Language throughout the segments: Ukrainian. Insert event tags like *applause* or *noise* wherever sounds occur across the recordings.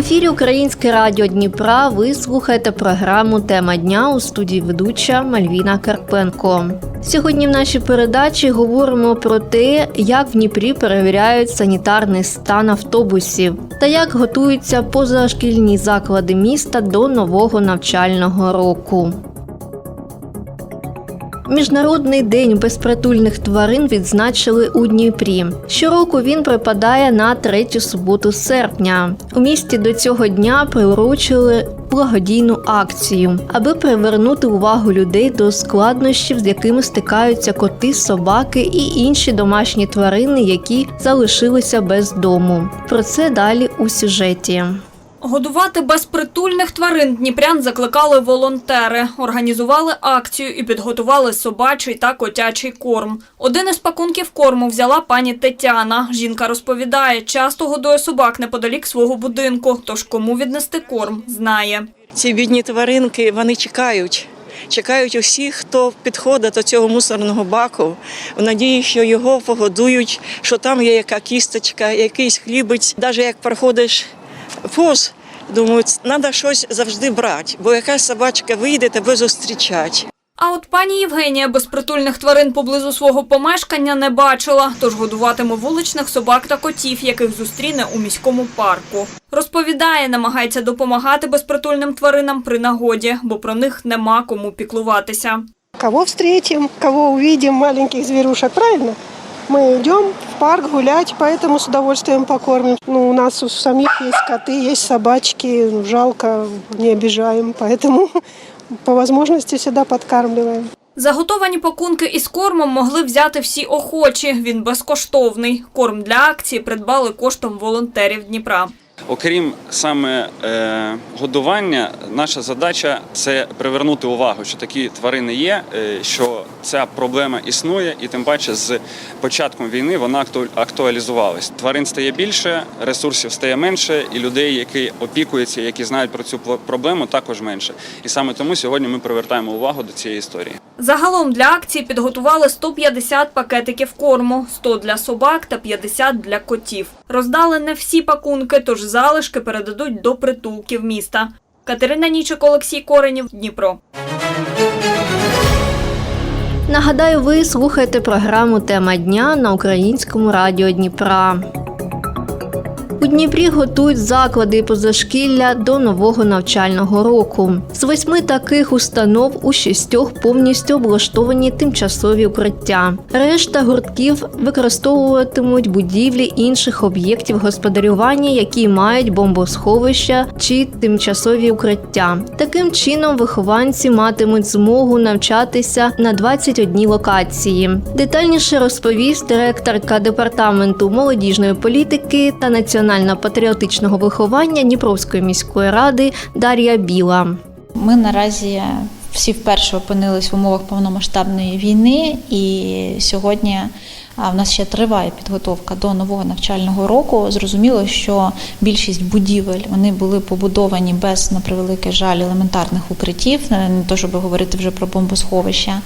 Ефірі Українське радіо Дніпра. Ви слухаєте програму Тема дня у студії ведуча Мальвіна Карпенко. Сьогодні в нашій передачі говоримо про те, як в Дніпрі перевіряють санітарний стан автобусів та як готуються позашкільні заклади міста до нового навчального року. Міжнародний день безпритульних тварин відзначили у Дніпрі. Щороку він припадає на третю суботу серпня. У місті до цього дня приурочили благодійну акцію, аби привернути увагу людей до складнощів, з якими стикаються коти, собаки і інші домашні тварини, які залишилися без дому. Про це далі у сюжеті. Годувати безпритульних тварин дніпрян закликали волонтери, організували акцію і підготували собачий та котячий корм. Один із пакунків корму взяла пані Тетяна. Жінка розповідає, часто годує собак неподалік свого будинку, тож кому віднести корм, знає. Ці бідні тваринки вони чекають. Чекають усіх, хто підходить до цього мусорного баку, в надії, що його погодують, що там є яка кісточка, якийсь хлібець. Навіть як проходиш повз, думають, треба щось завжди брати, бо якась собачка вийде, тебе зустрічать. А от пані Євгенія безпритульних тварин поблизу свого помешкання не бачила, тож годуватиме вуличних собак та котів, яких зустріне у міському парку. Розповідає, намагається допомагати безпритульним тваринам при нагоді, бо про них нема кому піклуватися. Кого встретим, кого увидим, маленьких зверушек, правильно? Мы идем в парк гулять, поэтому с удовольствием покормим. Ну, у нас у самих есть коты, есть собачки, ну, жалко, не обижаем, поэтому *laughs* по возможности всегда подкармливаем. Заготовані пакунки із кормом могли взяти всі охочі. Він безкоштовний. Корм для акції придбали коштом волонтерів Дніпра. Окрім саме е, годування, наша задача це привернути увагу, що такі тварини є, е, що ця проблема існує, і тим паче з початком війни вона акту- актуалізувалась. Тварин стає більше, ресурсів стає менше, і людей, які опікуються, які знають про цю проблему, також менше. І саме тому сьогодні ми привертаємо увагу до цієї історії. Загалом для акції підготували 150 пакетиків корму, 100 для собак та 50 для котів. Роздали не всі пакунки, тож залишки передадуть до притулків міста. Катерина Нічик, Олексій Коренів, Дніпро. Нагадаю, ви слухаєте програму Тема дня на українському радіо Дніпра. У Дніпрі готують заклади позашкілля до нового навчального року. З восьми таких установ у шістьох повністю облаштовані тимчасові укриття. Решта гуртків використовуватимуть будівлі інших об'єктів господарювання, які мають бомбосховища чи тимчасові укриття. Таким чином, вихованці матимуть змогу навчатися на 21 локації. Детальніше розповість директорка департаменту молодіжної політики та національно-патріотичного виховання Дніпровської міської ради Дар'я Біла. Ми наразі всі вперше опинились в умовах повномасштабної війни, і сьогодні в нас ще триває підготовка до нового навчального року. Зрозуміло, що більшість будівель вони були побудовані без, на превеликий жаль, елементарних укриттів, не то щоб говорити вже про бомбосховища.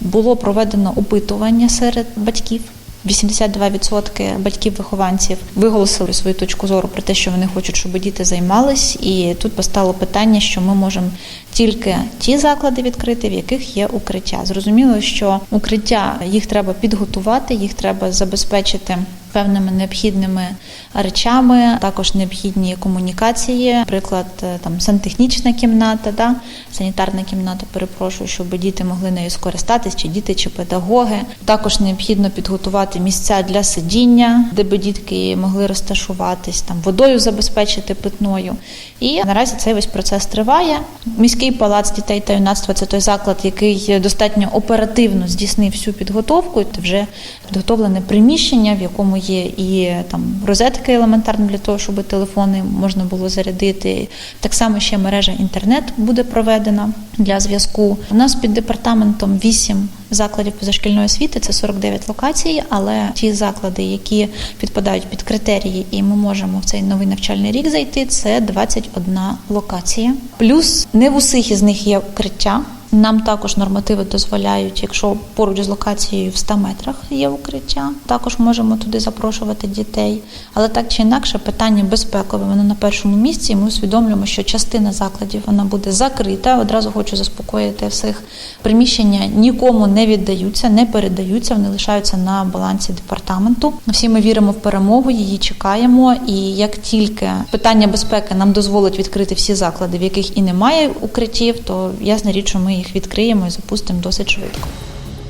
Було проведено опитування серед батьків. 82% батьків-вихованців виголосили свою точку зору про те, що вони хочуть, щоб діти займались, і тут постало питання, що ми можемо тільки ті заклади відкрити, в яких є укриття. Зрозуміло, що укриття їх треба підготувати, їх треба забезпечити. Певними необхідними речами, також необхідні комунікації, наприклад, е, там сантехнічна кімната, да? санітарна кімната, перепрошую, щоб діти могли нею скористатись, чи діти, чи педагоги. Також необхідно підготувати місця для сидіння, де би дітки могли розташуватись, там водою забезпечити питною. І наразі цей весь процес триває. Міський палац дітей та юнацтва це той заклад, який достатньо оперативно здійснив всю підготовку. Це вже підготовлене приміщення, в якому є і там розетки елементарно для того, щоб телефони можна було зарядити. Так само ще мережа інтернет буде проведена для зв'язку. У нас під департаментом вісім закладів позашкільної освіти це 49 локацій, але ті заклади, які підпадають під критерії, і ми можемо в цей новий навчальний рік зайти, це 21 локація. Плюс не в усіх із них є укриття. Нам також нормативи дозволяють, якщо поруч з локацією в 100 метрах є укриття, також можемо туди запрошувати дітей. Але так чи інакше, питання безпекове воно на першому місці. Ми усвідомлюємо, що частина закладів вона буде закрита. Одразу хочу заспокоїти всіх. Приміщення нікому не віддаються, не передаються. Вони лишаються на балансі департаменту. Всі ми віримо в перемогу, її чекаємо. І як тільки питання безпеки нам дозволить відкрити всі заклади, в яких і немає укриттів, то ясна річ, що ми їх відкриємо і запустимо досить швидко.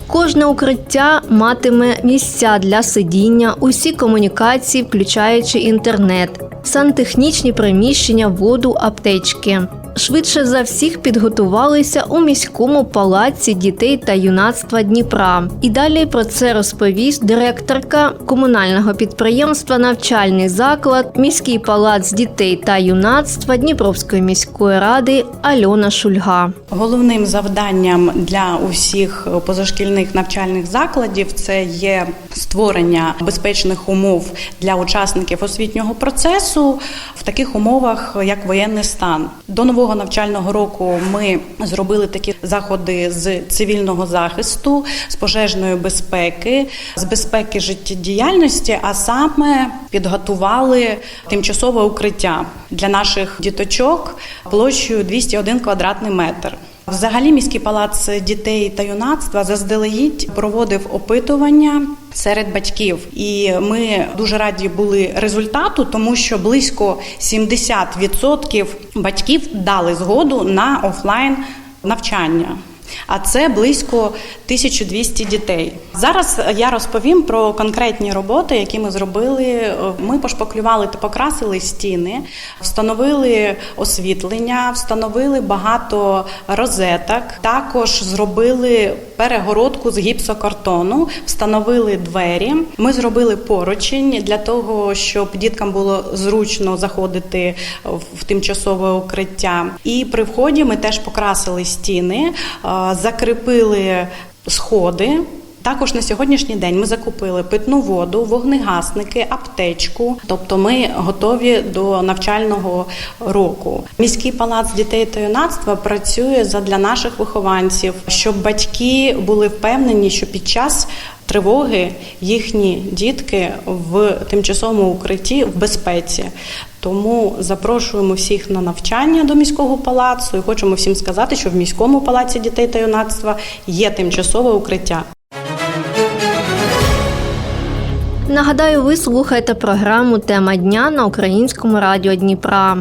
Кожне укриття матиме місця для сидіння, усі комунікації, включаючи інтернет, сантехнічні приміщення, воду, аптечки. Швидше за всіх підготувалися у міському палаці дітей та юнацтва Дніпра. І далі про це розповість директорка комунального підприємства Навчальний заклад, міський палац дітей та юнацтва Дніпровської міської ради Альона Шульга. Головним завданням для усіх позашкільних навчальних закладів це є створення безпечних умов для учасників освітнього процесу в таких умовах, як воєнний стан. До нового навчального року ми зробили такі заходи з цивільного захисту, з пожежної безпеки, з безпеки життєдіяльності, а саме підготували тимчасове укриття для наших діточок площею 201 квадратний метр. Взагалі, міський палац дітей та юнацтва заздалегідь проводив опитування серед батьків, і ми дуже раді були результату, тому що близько 70% батьків дали згоду на офлайн навчання. А це близько 1200 дітей. Зараз я розповім про конкретні роботи, які ми зробили. Ми пошпаклювали та покрасили стіни, встановили освітлення, встановили багато розеток. Також зробили перегородку з гіпсокартону, встановили двері. Ми зробили поручень для того, щоб діткам було зручно заходити в тимчасове укриття. І при вході ми теж покрасили стіни, закріпили сходи. Також на сьогоднішній день ми закупили питну воду, вогнегасники, аптечку. Тобто ми готові до навчального року. Міський палац дітей та юнацтва працює задля наших вихованців, щоб батьки були впевнені, що під час тривоги їхні дітки в тимчасовому укритті в безпеці. Тому запрошуємо всіх на навчання до міського палацу і хочемо всім сказати, що в міському палаці дітей та юнацтва є тимчасове укриття. Нагадаю, ви слухаєте програму Тема дня на українському радіо Дніпра.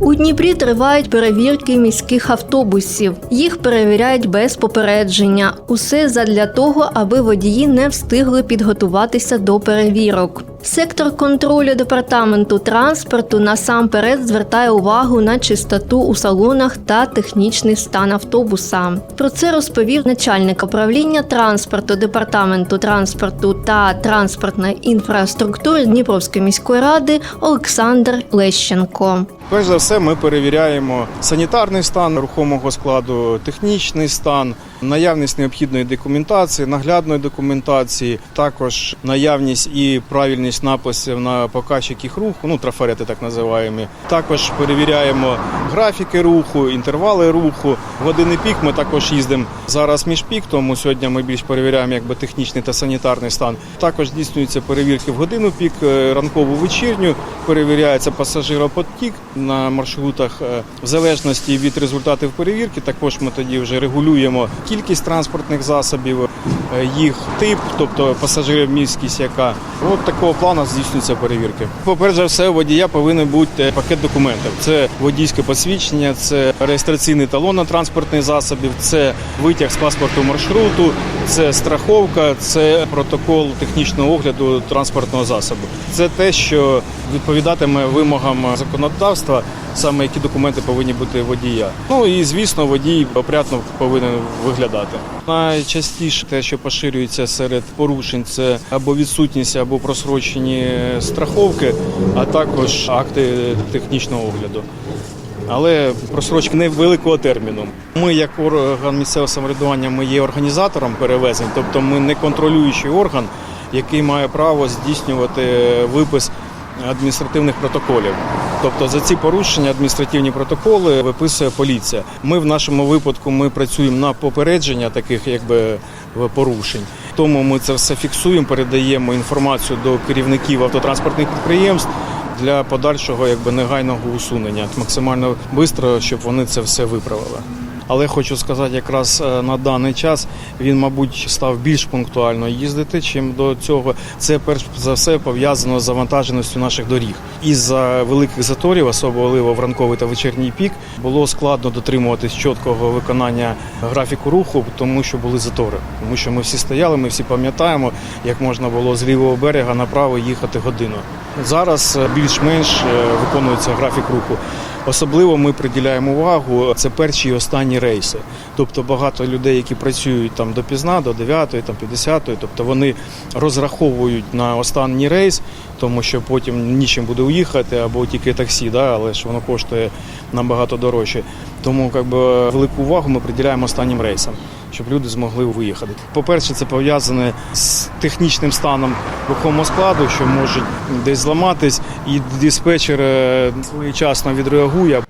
У Дніпрі тривають перевірки міських автобусів. Їх перевіряють без попередження. Усе задля того, аби водії не встигли підготуватися до перевірок. Сектор контролю департаменту транспорту насамперед звертає увагу на чистоту у салонах та технічний стан автобуса. Про це розповів начальник управління транспорту департаменту транспорту та транспортної інфраструктури Дніпровської міської ради Олександр Лещенко. Перш за все, ми перевіряємо санітарний стан рухомого складу, технічний стан, наявність необхідної документації, наглядної документації, також наявність і правильність написів на показчиках руху, ну трафарети так називаємо. Також перевіряємо графіки руху, інтервали руху. Години пік ми також їздимо зараз між пік, тому сьогодні ми більш перевіряємо якби технічний та санітарний стан. Також здійснюються перевірки в годину пік, е, ранкову вечірню, перевіряється пасажиропотік на маршрутах е, в залежності від результатів перевірки. Також ми тоді вже регулюємо кількість транспортних засобів, їх тип, тобто пасажирів міськість, яка от такого плану здійснюються перевірки. По-перше, все, водія повинен бути пакет документів. Це водійське посвідчення, це реєстраційний талон на транспортний засобів, це витяг з паспорту маршруту, це страховка, це протокол технічного огляду транспортного засобу. Це те, що відповідатиме вимогам законодавства, саме які документи повинні бути водія. Ну і звісно, водій опрятно повинен виглядати. Найчастіше те, що поширюється серед порушень, це або відсутність, або просрочені страховки, а також акти технічного огляду. але просрочки невеликого терміну. Ми, як орган місцевого самоврядування, ми є організатором перевезень, тобто ми не контролюючий орган, який має право здійснювати випис адміністративних протоколів. Тобто за ці порушення адміністративні протоколи виписує поліція. Ми в нашому випадку ми працюємо на попередження таких якби порушень. Тому ми це все фіксуємо, передаємо інформацію до керівників автотранспортних підприємств для подальшого якби негайного усунення максимально швидко, щоб вони це все виправили. Але хочу сказати, якраз е, на даний час він, мабуть, став більш пунктуально їздити, чим до цього. Це перш за все пов'язано з завантаженістю наших доріг. Із-за великих заторів, особливо в ранковий та вечірній пік, було складно дотримуватись чіткого виконання графіку руху, тому що були затори. Тому що ми всі стояли, ми всі пам'ятаємо, як можна було з лівого берега направо їхати годину. Зараз е, більш-менш е, виконується графік руху. Особливо ми приділяємо увагу. Це перші і останні рейси. Тобто багато людей, які працюють там допізна, до 9, там 50, тобто вони розраховують на останній рейс, тому що потім нічим буде уїхати або тільки таксі, да, але ж воно коштує набагато дорожче. Тому якби велику увагу ми приділяємо останнім рейсам, щоб люди змогли виїхати. По-перше, це пов'язане з технічним станом рухомого складу, що можуть десь зламатись, і диспетчер е, своєчасно відреагує.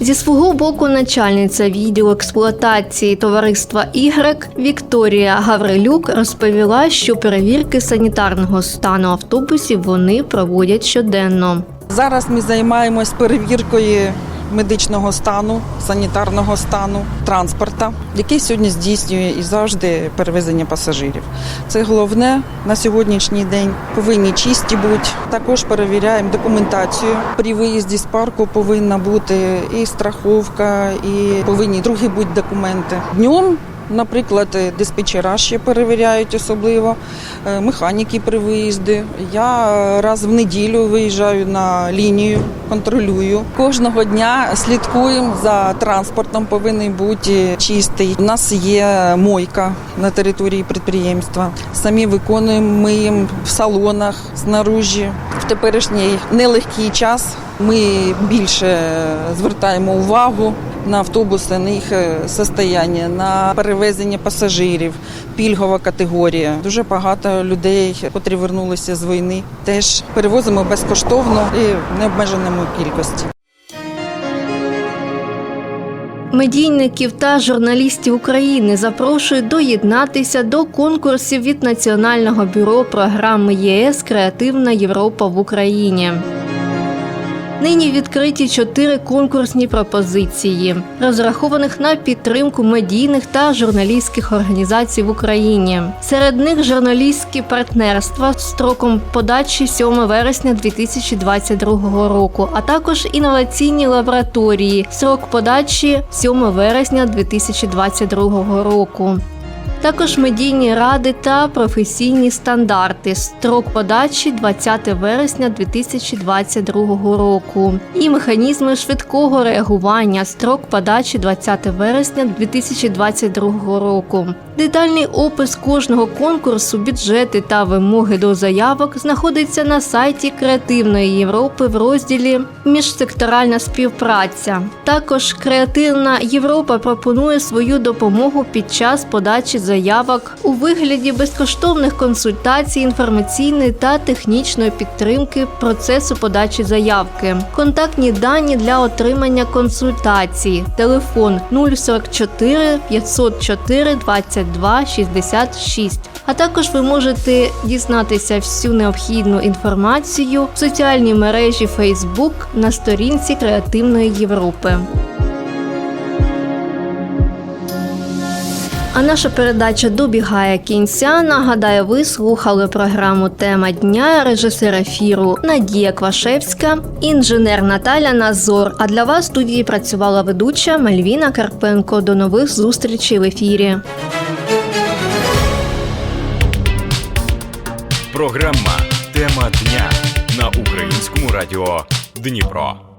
Зі свого боку, начальниця відділу експлуатації товариства «Ігрек» Вікторія Гаврилюк розповіла, що перевірки санітарного стану автобусів вони проводять щоденно. Зараз ми займаємось перевіркою медичного стану, санітарного стану транспорта, який сьогодні здійснює і завжди перевезення пасажирів. Це головне на сьогоднішній день. Повинні чисті бути. Також перевіряємо документацію. При виїзді з парку повинна бути і страховка, і повинні другі бути документи. Днем Наприклад, диспетчера ще перевіряють особливо, е, механіки при виїзді. Я раз в неділю виїжджаю на лінію, контролюю. Кожного дня слідкуємо за транспортом, повинен бути чистий. У нас є мойка на території підприємства. Самі виконуємо, миємо в салонах, знаружі. В теперішній нелегкий час ми більше звертаємо увагу на автобуси, на їх е, состояння, на перевезення пасажирів, пільгова категорія. Дуже багато людей, котрі вернулися з війни, теж перевозимо безкоштовно і в необмеженому кількості. Медійників та журналістів України запрошують доєднатися до конкурсів від Національного бюро програми ЄС Креативна Європа в Україні. Нині відкриті чотири конкурсні пропозиції, розрахованих на підтримку медійних та журналістських організацій в Україні. Серед них журналістські партнерства строком подачі 7 вересня 2022 року, а також інноваційні лабораторії, срок подачі 7 вересня 2022 року. Також медійні ради та професійні стандарти. Строк подачі 20 вересня 2022 року. І механізми швидкого реагування. Строк подачі 20 вересня 2022 року. Детальний опис кожного конкурсу, бюджети та вимоги до заявок знаходиться на сайті Креативної Європи в розділі Міжсекторальна співпраця. Також Креативна Європа пропонує свою допомогу під час подачі заявок у вигляді безкоштовних консультацій, інформаційної та технічної підтримки процесу подачі заявки. Контактні дані для отримання консультації. Телефон 044 504 22 66. А також ви можете дізнатися всю необхідну інформацію в соціальній мережі Facebook на сторінці Креативної Європи. А наша передача добігає кінця. Нагадаю, ви слухали програму Тема дня режисер ефіру Надія Квашевська, інженер Наталя Назор. А для вас в студії працювала ведуча Мальвіна Карпенко. До нових зустрічей в ефірі. Програма Тема дня на українському радіо Дніпро.